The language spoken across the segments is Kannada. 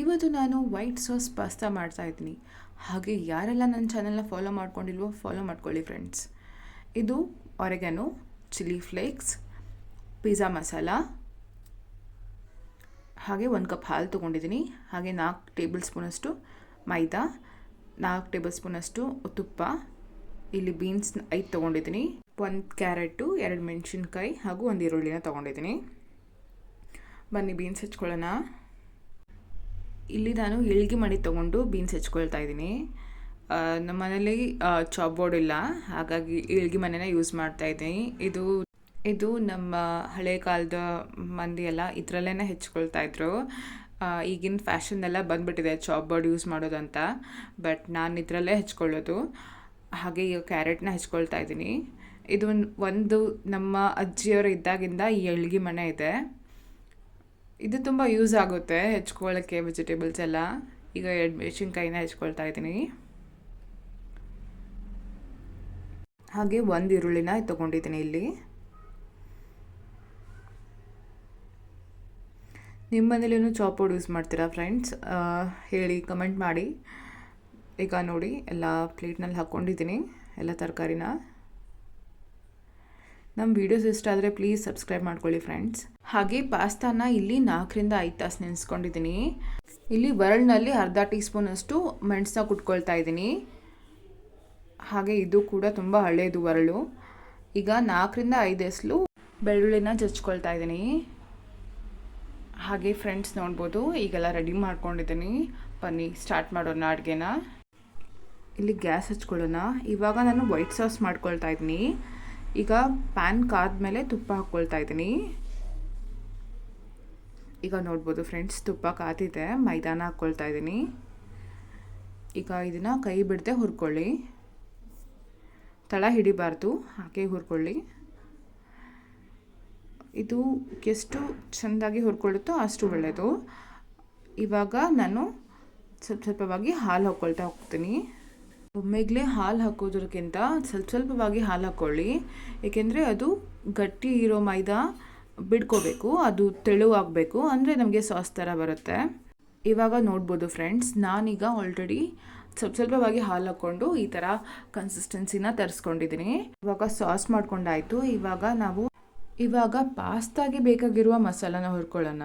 ಇವತ್ತು ನಾನು ವೈಟ್ ಸಾಸ್ ಪಾಸ್ತಾ ಮಾಡ್ತಾ ಇದ್ದೀನಿ. ಹಾಗೆ ಯಾರೆಲ್ಲ ನನ್ನ ಚಾನಲ್ನ ಫಾಲೋ ಮಾಡ್ಕೊಂಡಿಲ್ವೋ ಫಾಲೋ ಮಾಡ್ಕೊಳ್ಳಿ ಫ್ರೆಂಡ್ಸ್ ಇದು oregano chilli flakes pizza masala ಹಾಗೆ ಒಂದು ಕಪ್ ಹಾಲು ತೊಗೊಂಡಿದ್ದೀನಿ. ಹಾಗೆ ನಾಲ್ಕು ಟೇಬಲ್ ಸ್ಪೂನಷ್ಟು ಮೈದಾ, ನಾಲ್ಕು ಟೇಬಲ್ ಸ್ಪೂನಷ್ಟು ತುಪ್ಪ ಇಲ್ಲಿ ಬೀನ್ಸ್ ಐದು ತೊಗೊಂಡಿದ್ದೀನಿ. ಒಂದು ಕ್ಯಾರೆಟು, ಎರಡು ಮೆಣಸಿನ್ಕಾಯಿ, ಹಾಗೂ ಒಂದು ಈರುಳ್ಳಿನ ತೊಗೊಂಡಿದ್ದೀನಿ. ಬನ್ನಿ ಬೀನ್ಸ್ ಹೆಚ್ಕೊಳ್ಳೋಣ. ಇಲ್ಲಿ ನಾನು ಇಳಿಗೆ ಮಾಡಿ ತೊಗೊಂಡು ಬೀನ್ಸ್ ಹೆಚ್ಕೊಳ್ತಾ ಇದ್ದೀನಿ. ನಮ್ಮ ಮನೇಲಿ ಚಾಪ್ ಬೋರ್ಡ್ ಇಲ್ಲ. ಹಾಗಾಗಿ ಇಳ್ಗಿ ಮನೆನ ಯೂಸ್ ಮಾಡ್ತಾ ಇದ್ದೀನಿ. ಇದು ಇದು ನಮ್ಮ ಹಳೆ ಕಾಲದ ಮಂದಿ ಎಲ್ಲ ಇದರಲ್ಲೇ ಹೆಚ್ಕೊಳ್ತಾ ಇದ್ರು. ಈಗಿನ ಫ್ಯಾಷನ್ ಎಲ್ಲ ಬಂದ್ಬಿಟ್ಟಿದೆ ಚಾಪ್ ಬೋರ್ಡ್ ಯೂಸ್ ಮಾಡೋದಂತ. ಬಟ್ ನಾನು ಇದರಲ್ಲೇ ಹೆಚ್ಕೊಳ್ಳೋದು. ಹಾಗೆ ಈಗ ಕ್ಯಾರೆಟ್ನ ಹೆಚ್ಕೊಳ್ತಾ ಇದ್ದೀನಿ. ಇದು ಒಂದು ನಮ್ಮ ಅಜ್ಜಿಯವರು ಇದ್ದಾಗಿಂದ ಈ ಎಳ್ಗಿ ಮನೆ ಇದೆ. ಇದು ತುಂಬ ಯೂಸ್ ಆಗುತ್ತೆ ಹೆಚ್ಕೊಳ್ಳೋಕ್ಕೆ ವೆಜಿಟೇಬಲ್ಸ್ ಎಲ್ಲ. ಈಗ ಎರಡು ಮೆಣಸಿನ್ಕಾಯಿನ ಹೆಚ್ಕೊಳ್ತಾ ಇದ್ದೀನಿ. ಹಾಗೆ ಒಂದು ಈರುಳ್ಳಿನ ತೊಗೊಂಡಿದ್ದೀನಿ ಇಲ್ಲಿ. ನಿಮ್ಮ ಮನೇಲೇನು ಚಾಪೋಡ್ ಯೂಸ್ ಮಾಡ್ತೀರಾ ಫ್ರೆಂಡ್ಸ್ ಹೇಳಿ ಕಮೆಂಟ್ ಮಾಡಿ. ಈಗ ನೋಡಿ, ಎಲ್ಲ ಪ್ಲೇಟ್ನಲ್ಲಿ ಹಾಕ್ಕೊಂಡಿದ್ದೀನಿ ಎಲ್ಲ ತರಕಾರಿನ. ನಮ್ಮ ವೀಡಿಯೋಸ್ ಇಷ್ಟ ಆದರೆ ಪ್ಲೀಸ್ ಸಬ್ಸ್ಕ್ರೈಬ್ ಮಾಡ್ಕೊಳ್ಳಿ ಫ್ರೆಂಡ್ಸ್ ಹಾಗೆ ಪಾಸ್ತಾನ ಇಲ್ಲಿ ನಾಲ್ಕರಿಂದ ಐದು ತಾಸು ನೆನೆಸ್ಕೊಂಡಿದ್ದೀನಿ ಇಲ್ಲಿ ಬರಳ್ನಲ್ಲಿ ಅರ್ಧ ಟೀ ಸ್ಪೂನಷ್ಟು ಮೆಣಸನ್ನ ಕುಟ್ಕೊಳ್ತಾ ಇದ್ದೀನಿ ಹಾಗೆ ಇದು ಕೂಡ ತುಂಬ ಹಳೆಯದು ಬರಳು ಈಗ ನಾಲ್ಕರಿಂದ ಐದು ಎಸ್ಲು ಬೆಳ್ಳುಳ್ಳಿನ ಜಚ್ಕೊಳ್ತಾ ಇದ್ದೀನಿ ಹಾಗೆ ಫ್ರೆಂಡ್ಸ್ ನೋಡ್ಬೋದು, ಈಗೆಲ್ಲ ರೆಡಿ ಮಾಡ್ಕೊಂಡಿದ್ದೀನಿ ಬನ್ನಿ ಸ್ಟಾರ್ಟ್ ಮಾಡೋಣ ಅಡುಗೆನ. ಇಲ್ಲಿ ಗ್ಯಾಸ್ ಹಚ್ಕೊಳ್ಳೋಣ. ಇವಾಗ ನಾನು ವೈಟ್ ಸಾಸ್ ಮಾಡ್ಕೊಳ್ತಾ ಇದ್ದೀನಿ ಈಗ ಪ್ಯಾನ್ ಕಾದ್ಮೇಲೆ ತುಪ್ಪ ಹಾಕ್ಕೊಳ್ತಾ ಇದ್ದೀನಿ. ಈಗ ನೋಡ್ಬೋದು ಫ್ರೆಂಡ್ಸ್, ತುಪ್ಪ ಕಾತಿದೆ ಮೈದಾನ ಹಾಕ್ಕೊಳ್ತಾ ಇದ್ದೀನಿ. ಈಗ ಇದನ್ನು ಕೈ ಬಿಡದೆ ಹುರ್ಕೊಳ್ಳಿ. ತಳ ಹಿಡಿಬಾರ್ದು, ಹಾಗೆ ಹುರ್ಕೊಳ್ಳಿ. ಇದು ಎಷ್ಟು ಚೆಂದಾಗಿ ಹುರ್ಕೊಳ್ಳುತ್ತೋ ಅಷ್ಟು ಒಳ್ಳೆಯದು ಇವಾಗ ನಾನು ಸ್ವಲ್ಪ ಸ್ವಲ್ಪವಾಗಿ ಹಾಲು ಹಾಕ್ಕೊಳ್ತಾ ಹೋಗ್ತೀನಿ. ಒಮ್ಮೆಗಲೇ ಹಾಲು ಹಾಕೋದ್ರಕ್ಕಿಂತ ಸ್ವಲ್ಪ ಸ್ವಲ್ಪವಾಗಿ ಹಾಲು ಹಾಕ್ಕೊಳ್ಳಿ ಏಕೆಂದರೆ ಅದು ಗಟ್ಟಿ ಇರೋ ಮೈದಾ ಬಿಡ್ಕೋಬೇಕು, ಅದು ತೆಳುವಾಗಬೇಕು ಅಂದರೆ ನಮಗೆ ಸಾಸ್ ಥರ ಬರುತ್ತೆ. ಇವಾಗ ನೋಡ್ಬೋದು ಫ್ರೆಂಡ್ಸ್, ನಾನೀಗ ಆಲ್ರೆಡಿ ಸ್ವಲ್ಪ ಸ್ವಲ್ಪವಾಗಿ ಹಾಲು ಹಾಕ್ಕೊಂಡು ಈ ಥರ ಕನ್ಸಿಸ್ಟೆನ್ಸಿನ ತರಿಸ್ಕೊಂಡಿದ್ದೀನಿ ಇವಾಗ ಸಾಸ್ ಮಾಡ್ಕೊಂಡಾಯಿತು. ಇವಾಗ ನಾವು, ಇವಾಗ ಪಾಸ್ತಾಗೆ ಬೇಕಾಗಿರುವ ಮಸಾಲಾನ ಹುರ್ಕೊಳ್ಳೋಣ.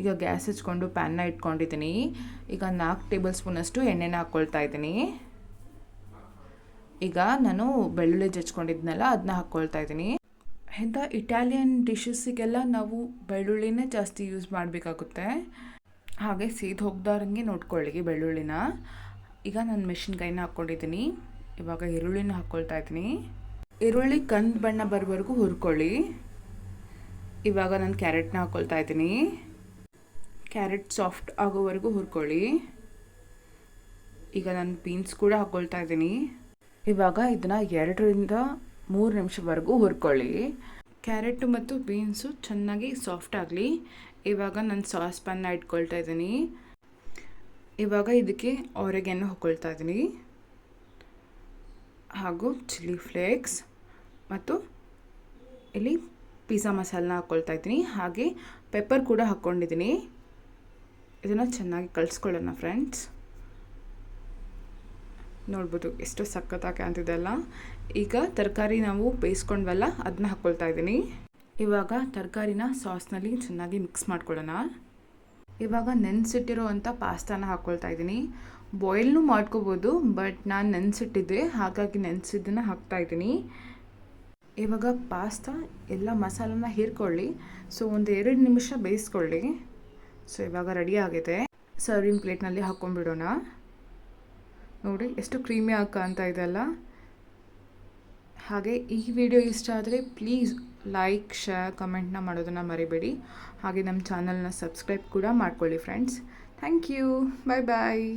ಈಗ ಗ್ಯಾಸ್ ಹಚ್ಕೊಂಡು ಪ್ಯಾನ್ನ ಇಟ್ಕೊಂಡಿದ್ದೀನಿ ಈಗ ನಾಲ್ಕು ಟೇಬಲ್ ಸ್ಪೂನಷ್ಟು ಎಣ್ಣೆನ ಹಾಕ್ಕೊಳ್ತಾ ಇದ್ದೀನಿ ಈಗ ನಾನು ಬೆಳ್ಳುಳ್ಳಿ ಜಚ್ಕೊಂಡಿದ್ನಲ್ಲ ಅದನ್ನ ಹಾಕ್ಕೊಳ್ತಾ ಇದ್ದೀನಿ. ಇಂಥ ಇಟಾಲಿಯನ್ ಡಿಶಸ್ಸಿಗೆಲ್ಲ ನಾವು ಬೆಳ್ಳುಳ್ಳಿನೇ ಜಾಸ್ತಿ ಯೂಸ್ ಮಾಡಬೇಕಾಗುತ್ತೆ. ಹಾಗೆ ಸೀದ್ ಹೋಗ್ದಾರಂಗೆ ನೋಡ್ಕೊಳ್ಳಿ ಬೆಳ್ಳುಳ್ಳಿನ. ಈಗ ನಾನು ಮೆಣಸಿನ್ಕಾಯಿನ ಹಾಕ್ಕೊಂಡಿದ್ದೀನಿ. ಇವಾಗ ಈರುಳ್ಳಿನ ಹಾಕ್ಕೊಳ್ತಾ ಇದ್ದೀನಿ. ಈರುಳ್ಳಿ ಕಂದು ಬಣ್ಣ ಬರೋವರೆಗೂ ಹುರ್ಕೊಳ್ಳಿ. ಇವಾಗ ನಾನು ಕ್ಯಾರೆಟ್ನ ಹಾಕ್ಕೊಳ್ತಾ ಇದ್ದೀನಿ. ಕ್ಯಾರೆಟ್ ಸಾಫ್ಟ್ ಆಗೋವರೆಗೂ ಹುರ್ಕೊಳ್ಳಿ. ಈಗ ನಾನು ಬೀನ್ಸ್ ಕೂಡ ಹಾಕ್ಕೊಳ್ತಾ ಇದ್ದೀನಿ. ಇವಾಗ ಇದನ್ನು ಎರಡರಿಂದ ಮೂರು ನಿಮಿಷವರೆಗೂ ಹುರ್ಕೊಳ್ಳಿ. ಕ್ಯಾರೆಟು ಮತ್ತು ಬೀನ್ಸು ಚೆನ್ನಾಗಿ ಸಾಫ್ಟ್ ಆಗಲಿ. ಇವಾಗ ನಾನು ಸಾಸ್ ಪ್ಯಾನ್ನ ಇಟ್ಕೊಳ್ತಾ ಇದ್ದೀನಿ. ಇವಾಗ ಇದಕ್ಕೆ ಅವರೆಗೆಯನ್ನು ಹಾಕ್ಕೊಳ್ತಾ ಇದ್ದೀನಿ. ಹಾಗೂ ಚಿಲ್ಲಿ ಫ್ಲೇಕ್ಸ್ ಮತ್ತು ಇಲ್ಲಿ ಪಿಜ್ಜಾ ಮಸಾಲನ ಹಾಕ್ಕೊಳ್ತಾ ಇದ್ದೀನಿ. ಹಾಗೆ ಪೆಪ್ಪರ್ ಕೂಡ ಹಾಕ್ಕೊಂಡಿದ್ದೀನಿ ಇದನ್ನು ಚೆನ್ನಾಗಿ ಕಳಿಸ್ಕೊಳ್ಳೋಣ ಫ್ರೆಂಡ್ಸ್ ನೋಡ್ಬೋದು ಎಷ್ಟು ಸಖತ್ತಾಗಿ ಅಂತಿದೆಲ್ಲ ಈಗ ತರಕಾರಿ ನಾವು ಬೇಯಿಸ್ಕೊಂಡ್ವಲ್ಲ ಅದನ್ನ ಹಾಕ್ಕೊಳ್ತಾ ಇದ್ದೀನಿ. ಇವಾಗ ತರಕಾರಿನ ಸಾಸ್ನಲ್ಲಿ ಚೆನ್ನಾಗಿ ಮಿಕ್ಸ್ ಮಾಡ್ಕೊಳ್ಳೋಣ. ಇವಾಗ ನೆನೆಸಿಟ್ಟಿರೋ ಅಂಥ ಪಾಸ್ತಾನ ಹಾಕ್ಕೊಳ್ತಾ ಇದ್ದೀನಿ. ಬಾಯ್ಲ್ನೂ ಮಾಡ್ಕೋಬೋದು ಬಟ್ ನಾನು ನೆನೆಸಿಟ್ಟಿದ್ದೆ, ಹಾಗಾಗಿ ನೆನೆಸಿದ್ದನ್ನು ಹಾಕ್ತಾಯಿದ್ದೀನಿ ಇವಾಗ ಪಾಸ್ತಾ ಎಲ್ಲ ಮಸಾಲನ ಹೀರ್ಕೊಳ್ಳಿ, ಸೊ ಒಂದು ಎರಡು ನಿಮಿಷ ಬೇಯಿಸ್ಕೊಳ್ಳಿ. ಸೊ ಇವಾಗ ರೆಡಿ ಆಗಿದೆ. ಸರ್ವಿಂಗ್ ಪ್ಲೇಟ್ನಲ್ಲಿ ಹಾಕ್ಕೊಂಡ್ಬಿಡೋಣ. ನೋಡಿ, ಎಷ್ಟು ಕ್ರೀಮಿ ಆಗಿ ಅಂತ ಇದೆಲ್ಲ ಹಾಗೆ ಈ ವಿಡಿಯೋ ಇಷ್ಟ ಆದರೆ ಪ್ಲೀಸ್ ಲೈಕ್, ಶೇರ್, ಕಮೆಂಟ್ನ ಮಾಡೋದನ್ನು ಮರಿಬೇಡಿ. ಹಾಗೆ ನಮ್ಮ ಚಾನಲ್ನ ಸಬ್ಸ್ಕ್ರೈಬ್ ಕೂಡ ಮಾಡ್ಕೊಳ್ಳಿ friends thank you bye bye